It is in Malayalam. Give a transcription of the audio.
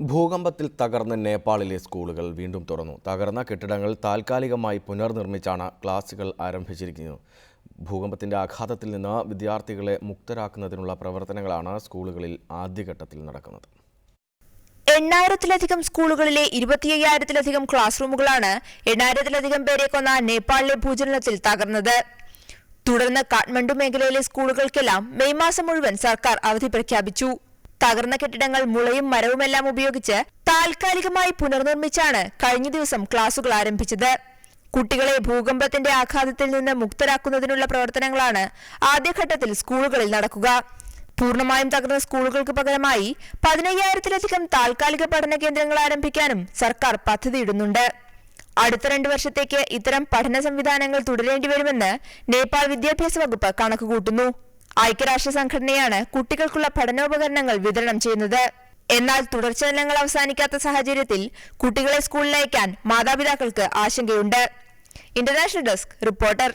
ഭൂകമ്പത്തിൽ തകർന്ന നേപ്പാളിലെ സ്കൂളുകൾ വീണ്ടും തുറന്നു. തകർന്ന കെട്ടിടങ്ങൾ താൽക്കാലികമായി പുനർനിർമ്മിച്ചാണ് ക്ലാസുകൾ ആരംഭിച്ചിരിക്കുന്നത്. ഭൂകമ്പത്തിന്റെ ആഘാതത്തിൽ നിന്ന് വിദ്യാർത്ഥികളെ മുക്തരാക്കുന്നതിനുള്ള പ്രവർത്തനങ്ങളാണ് സ്കൂളുകളിൽ ആദ്യഘട്ടത്തിൽ നടക്കുന്നത്. എണ്ണായിരത്തിലധികം സ്കൂളുകളിലെ ഇരുപത്തിയ്യായിരത്തിലധികം ക്ലാസ് റൂമുകളാണ് എണ്ണായിരത്തിലധികം പേരെ കൊന്ന നേപ്പാളിലെ ഭൂചലനത്തിൽ തകർന്നത്. തുടർന്ന് കാഠ്മണ്ഡു മേഖലയിലെ സ്കൂളുകൾക്കെല്ലാം മെയ് മാസം മുഴുവൻ സർക്കാർ അവധി പ്രഖ്യാപിച്ചു. തകർന്ന കെട്ടിടങ്ങൾ മുളയും മരവുമെല്ലാം ഉപയോഗിച്ച് താൽക്കാലികമായി പുനർനിർമ്മിച്ചാണ് കഴിഞ്ഞ ദിവസം ക്ലാസുകൾ ആരംഭിച്ചത്. കുട്ടികളെ ഭൂകമ്പത്തിന്റെ ആഘാതത്തിൽ നിന്ന് മുക്തരാക്കുന്നതിനുള്ള പ്രവർത്തനങ്ങളാണ് ആദ്യഘട്ടത്തിൽ സ്കൂളുകളിൽ നടക്കുക. പൂർണമായും തകർന്ന സ്കൂളുകൾക്ക് പകരമായി പതിനയ്യായിരത്തിലധികം താൽക്കാലിക പഠന കേന്ദ്രങ്ങൾ ആരംഭിക്കാനും സർക്കാർ പദ്ധതിയിടുന്നുണ്ട്. അടുത്ത രണ്ടു വർഷത്തേക്ക് ഇത്തരം പഠന സംവിധാനങ്ങൾ തുടരേണ്ടി വരുമെന്ന് നേപ്പാൾ വിദ്യാഭ്യാസ വകുപ്പ് കണക്കുകൂട്ടുന്നു. ഐക്യരാഷ്ട്ര സംഘടനയാണ് കുട്ടികൾക്കുള്ള പഠനോപകരണങ്ങൾ വിതരണം ചെയ്യുന്നത്. എന്നാൽ തുടർചലനങ്ങൾ അവസാനിക്കാത്ത സാഹചര്യത്തിൽ കുട്ടികളെ സ്കൂളിൽ അയക്കാൻ മാതാപിതാക്കൾക്ക് ആശങ്കയുണ്ട്. International desk reporter.